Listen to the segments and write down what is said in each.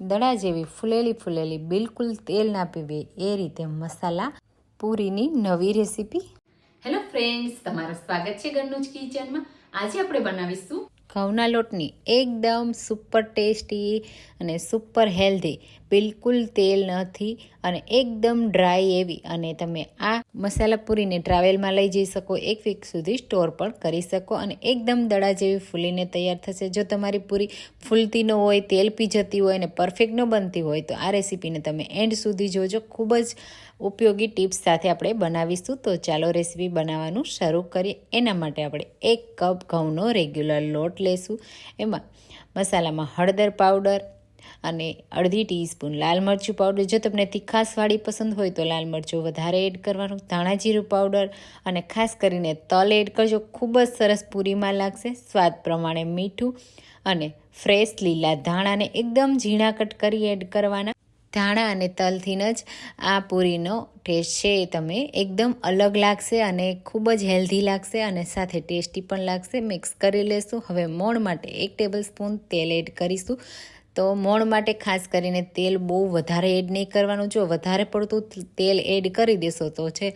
દડા જેવી ફૂલેલી ફૂલેલી બિલકુલ તેલ ના પીવે એ રીતે મસાલા પૂરીની નવી રેસીપી. હેલો ફ્રેન્ડ્સ તમારું સ્વાગત છે ઘરનું જ કિચનમાં આજે આપણે બનાવીશું ઘઉંના લોટની એકદમ સુપર ટેસ્ટી અને સુપર હેલ્ધી બિલકુલ તેલ નથી અને એકદમ ડ્રાય એવી. અને તમે આ મસાલા પૂરીને ટ્રાવેલમાં લઈ જઈ શકો, એક વીક સુધી સ્ટોર પણ કરી શકો અને એકદમ દડા જેવી ફૂલીને તૈયાર થશે. જો તમારી પૂરી ફૂલતી ન હોય, તેલ પી જતી હોય અને પરફેક્ટ ન બનતી હોય, તો આ રેસીપીને તમે એન્ડ સુધી જોજો. ખૂબ જ ઉપયોગી ટિપ્સ સાથે આપણે બનાવીશું. તો ચાલો રેસીપી બનાવવાનું શરૂ કરીએ. એના માટે આપણે એક કપ ઘઉંનો રેગ્યુલર લોટ લેશું. એમાં મસાલામાં હળદર પાવડર અને અડધી ટીસ્પૂન લાલ મરચું પાવડર. જો તમને તીખાસવાળી પસંદ હોય તો લાલ મરચું વધારે એડ કરવાનું. ધાણા જીરું પાવડર અને ખાસ કરીને તલ એડ કરજો. ખૂબ જ સરસ પૂરીમાં લાગશે. સ્વાદ પ્રમાણે મીઠું અને ફ્રેશ લીલા ધાણાને એકદમ ઝીણા કટ કરી એડ કરવાના. ધાણા અને તલથી જ આ પૂરીનો ટેસ્ટ છે એ તમે એકદમ અલગ લાગશે અને ખૂબ જ હેલ્ધી લાગશે અને સાથે ટેસ્ટી પણ લાગશે. મિક્સ કરી લેશું. હવે મોણ માટે એક ટેબલ સ્પૂન તેલ એડ કરીશું. તો મોણ માટે ખાસ કરીને તેલ બહુ વધારે એડ નહીં કરવાનું. જો વધારે પડતું તેલ એડ કરી દેશો તો છે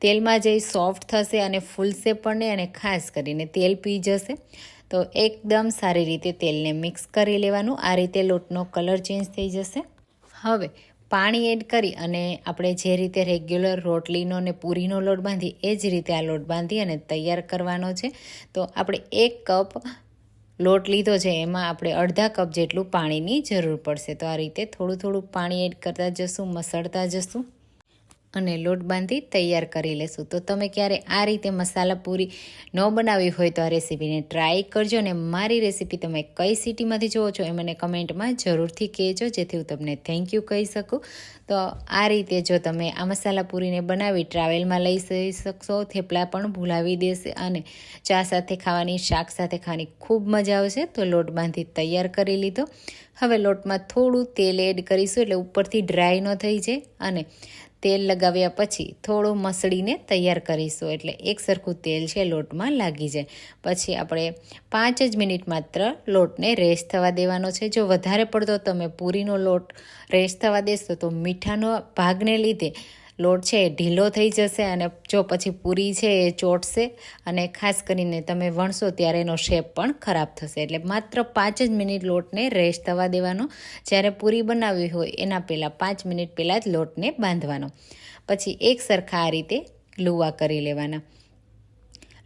તેલમાં જે સોફ્ટ થશે અને ફૂલશે પણ નહીં અને ખાસ કરીને તેલ પી જશે. તો એકદમ સારી રીતે તેલને મિક્સ કરી લેવાનું. આ રીતે લોટનો કલર ચેન્જ થઈ જશે. હવે પાણી એડ કરી અને આપણે જે રીતે રેગ્યુલર રોટલીનો ને પૂરીનો લોટ બાંધી, એ જ રીતે આ લોટ બાંધી અને તૈયાર કરવાનો છે. તો આપણે એક કપ લોટ લીધો છે, એમાં આપણે અડધા કપ જેટલું પાણીની જરૂર પડશે. તો આ રીતે થોડું થોડું પાણી એડ કરતા જશું, મસળતા જશું. અને લોટ બાંધી તૈયાર કરી લેશું. તો તમે ક્યારે આ રીતે મસાલા પૂરી ન બનાવી હોય તો આ રેસીપીને ટ્રાય કરજો અને મારી રેસીપી તમે કઈ સિટીમાંથી જુઓ છો એ મને કમેન્ટમાં જરૂરથી કહેજો, જેથી હું તમને થેન્ક યુ કહી શકું. તો આ રીતે જો તમે આ મસાલા પૂરીને બનાવી ટ્રાવેલમાં લઈ જઈ શકશો, થેપલા પણ ભૂલાવી દેશે અને ચા સાથે ખાવાની, શાક સાથે ખાવાની ખૂબ મજા આવશે. તો લોટ બાંધી તૈયાર કરી લીધો. હવે લોટમાં થોડું તેલ એડ કરીશું એટલે ઉપરથી ડ્રાય ન થઈ જાય અને તેલ લગાવ્યા પછી થોડું મસળીને તૈયાર કરીશું. એટલે એક સરખું તેલ છે લોટમાં લાગી જાય. પછી આપણે પાંચ જ મિનિટ માત્ર લોટને રેસ્ટ થવા દેવાનો છે. જો વધારે પડતો તમે પૂરીનો લોટ રેસ્ટ થવા દેશો તો મીઠાનો ભાગને લીધે લોટ છે એ ઢીલો થઈ જશે અને જો પછી પૂરી છે એ ચોટશે અને ખાસ કરીને તમે વણશો ત્યારે એનો શેપ પણ ખરાબ થશે. એટલે માત્ર પાંચ જ મિનિટ લોટને રેસ્ટ થવા દેવાનો. જ્યારે પૂરી બનાવવી હોય એના પહેલાં પાંચ મિનિટ પહેલાં જ લોટને બાંધવાનો. પછી એક સરખા આ રીતે લુવા કરી લેવાના.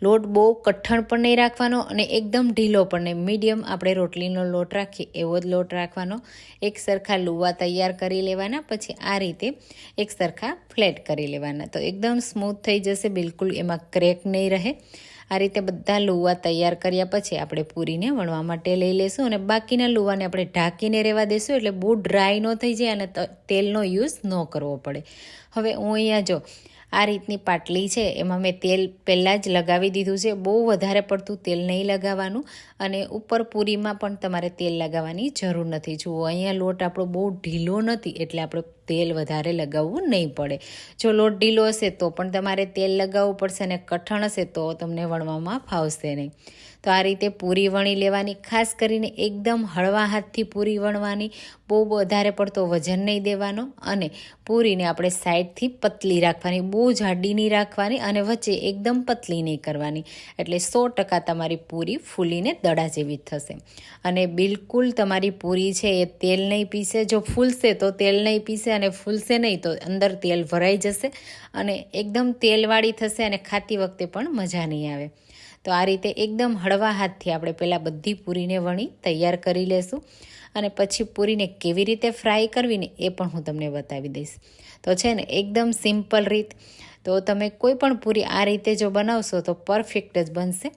લોટ બહુ કઠણ પણ નહીં રાખવાનો અને એકદમ ઢીલો પણ નહીં. મીડિયમ આપણે રોટલીનો લોટ રાખીએ, એવો જ લોટ રાખવાનો. એક સરખા લુવા તૈયાર કરી લેવાના, પછી આ રીતે એક સરખા ફ્લેટ કરી લેવાના. તો એકદમ સ્મૂથ થઈ જશે, બિલકુલ એમાં ક્રેક નહીં રહે. આ રીતે બધા લુવા તૈયાર કર્યા પછી આપણે પૂરીને વણવા માટે લઈ લેશું અને બાકીના લુવાને આપણે ઢાંકીને રહેવા દેશું એટલે બહુ ડ્રાય ન થઈ જાય અને તેલનો યુઝ ન કરવો પડે. હવે હું અહીંયા જો આ રીતની પાટલી છે, એમાં મેં તેલ પહેલાં જ લગાવી દીધું છે. બહુ વધારે પડતું તેલ નહીં લગાવવાનું અને ઉપર પૂરીમાં પણ તમારે તેલ લગાવવાની જરૂર નથી. જુઓ, અહીંયા લોટ આપણો બહુ ઢીલો નથી એટલે આપણે તેલ વધારે લગાવવું નહીં પડે. જો લોટ ઢીલો હશે તો પણ તમારે તેલ લગાવવું પડશે અને કઠણ હશે તો તમને વણવામાં ફાવશે નહીં. તો આ રીતે પૂરી વણી લેવાની, ખાસ કરીને એકદમ હળવા હાથથી પૂરી વણવાની, બહુ વધારે પડતો વજન નહીં દેવાનો અને પૂરીને આપણે સાઈડથી પતલી રાખવાની, બહુ જાડી નહીં રાખવાની અને વચ્ચે એકદમ પતલી નહીં કરવાની. એટલે સો ટકા તમારી પૂરી ફૂલીને દડા જેવી થશે. અને બિલકુલ તમારી પૂરી છે એ તેલ નહીં પીસે. જો ફૂલશે તો તેલ નહીં પીસે અને ફૂલશે નહીં તો અંદર તેલ ભરાઈ જશે અને એકદમ તેલવાળી થશે અને ખાતી વખતે પણ મજા નહીં આવે. તો આ રીતે એકદમ હળવા હાથથી આપણે પહેલાં બધી પૂરીને વણી તૈયાર કરી લેશું અને પછી પૂરીને કેવી રીતે ફ્રાય કરવીને એ પણ હું તમને બતાવી દઈશ. તો છે ને, એકદમ સિમ્પલ રીત. તો તમે કોઈ પણ પૂરી આ રીતે જો બનાવશો તો પરફેક્ટ જ બનશે.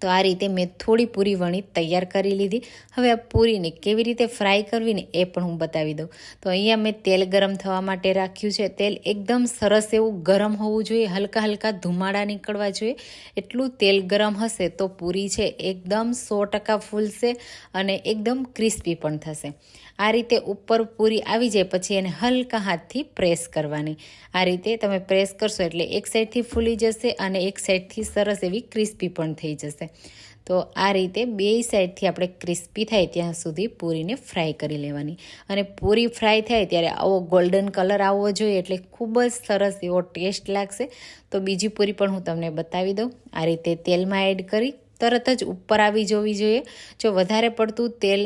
તો આ રીતે મેં થોડી પૂરી વણી તૈયાર કરી લીધી. હવે આ પૂરીને કેવી રીતે ફ્રાય કરવીને એ પણ હું બતાવી દઉં. તો અહીંયા મેં તેલ ગરમ થવા માટે રાખ્યું છે. તેલ એકદમ સરસ એવું ગરમ હોવું જોઈએ, હલકા હલકા ધુમાડા નીકળવા જોઈએ. એટલું તેલ ગરમ હશે તો પૂરી છે એકદમ સો ટકા ફૂલશે અને એકદમ ક્રિસ્પી પણ થશે. આ રીતે ઉપર પૂરી આવી જાય પછી એને હલકા હાથથી પ્રેસ કરવાની. આ રીતે તમે પ્રેસ કરશો એટલે એક સાઈડથી ફૂલી જશે અને એક સાઈડથી સરસ એવી ક્રિસ્પી પણ થઈ જશે. તો આ રીતે બે સાઈડથી આપણે ક્રિસ્પી થાય ત્યાં સુધી પૂરીને ફ્રાય કરી લેવાની. અને પૂરી ફ્રાય થાય ત્યારે આવો ગોલ્ડન કલર આવવો જોઈએ એટલે ખૂબ જ સરસ એવો ટેસ્ટ લાગશે. તો બીજી પૂરી પણ હું તમને બતાવી દઉં. આ રીતે તેલમાં એડ કરી તરત જ ઉપર આવી જવી જોઈએ. જો વધારે પડતું તેલ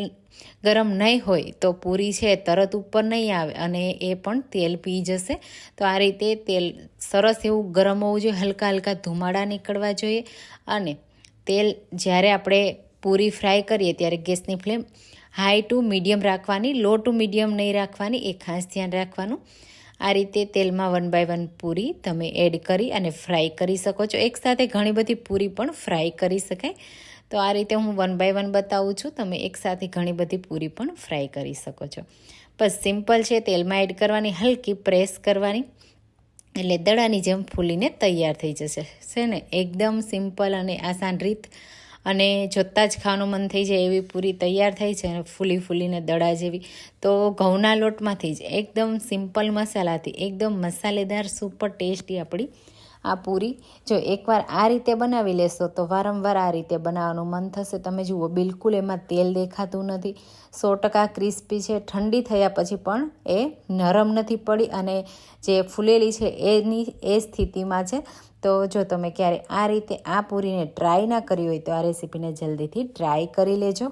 ગરમ નહીં હોય તો પૂરી છે તરત ઉપર નહીં આવે અને એ પણ તેલ પી જશે. તો આ રીતે તેલ સરસ એવું ગરમ હોવું જોઈએ. હલકા હલકા ધુમાડા નીકળવા જોઈએ. અને તેલ જ્યારે આપણે પૂરી ફ્રાય કરીએ ત્યારે ગેસની ફ્લેમ હાઈ ટુ મીડિયમ રાખવાની, લો ટુ મીડિયમ નહીં રાખવાની, એ ખાસ ધ્યાન રાખવાનું. આ રીતે તેલમાં વન બાય વન પૂરી તમે એડ કરી અને ફ્રાય કરી શકો છો. એકસાથે ઘણી બધી પૂરી પણ ફ્રાય કરી શકાય. તો આ રીતે હું વન બાય વન બતાવું છું. તમે એકસાથે ઘણી બધી પૂરી પણ ફ્રાય કરી શકો છો. બસ સિમ્પલ છે, તેલમાં એડ કરવાની, હલકી પ્રેસ કરવાની. એટલે દડાની જેમ ફૂલીને તૈયાર થઈ જશે. છે ને? એકદમ સિમ્પલ અને આસાન રીત. અને જોતાં જ ખાવાનું મન થઈ જાય એવી પૂરી તૈયાર થઈ છે ફૂલી ફૂલીને દડા જેવી. તો ઘઉંના લોટમાંથી જ એકદમ સિમ્પલ મસાલાથી, એકદમ મસાલેદાર, સુપર ટેસ્ટી આપણી આ પૂરી જો એકવાર આ રીતે બનાવી લેશો તો વારંવાર આ રીતે બનાવવાનું મન થશે. તમે જુઓ, બિલકુલ એમાં તેલ દેખાતું નથી. સો ટકા ક્રિસ્પી છે, ઠંડી થયા પછી પણ એ નરમ નથી પડી અને જે ફૂલેલી છે એની એ સ્થિતિમાં છે. તો જો તમે ક્યારે આ રીતે આ પૂરીને ટ્રાય ના કરી હોય તો આ રેસીપીને જલ્દીથી ટ્રાય કરી લેજો.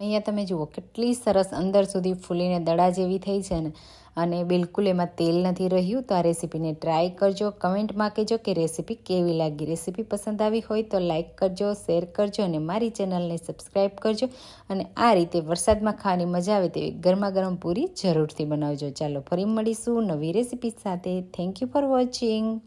અહીંયા તમે જુઓ, કેટલી સરસ અંદર સુધી ફૂલીને દડા જેવી થઈ છે ને. અને બિલકુલ એમાં તેલ નથી રહ્યું તો આ રેસીપીને ટ્રાય કરજો. કમેન્ટમાં કહેજો કે રેસીપી કેવી લાગી. રેસીપી પસંદ આવી હોય તો લાઇક કરજો શેર કરજો અને મારી ચેનલને સબસ્ક્રાઈબ કરજો. અને આ રીતે વરસાદમાં ખાવાની મજા આવે તેવી ગરમા ગરમ પૂરી જરૂરથી બનાવજો. ચાલો ફરી મળીશું નવી રેસીપી સાથે. Thank you for watching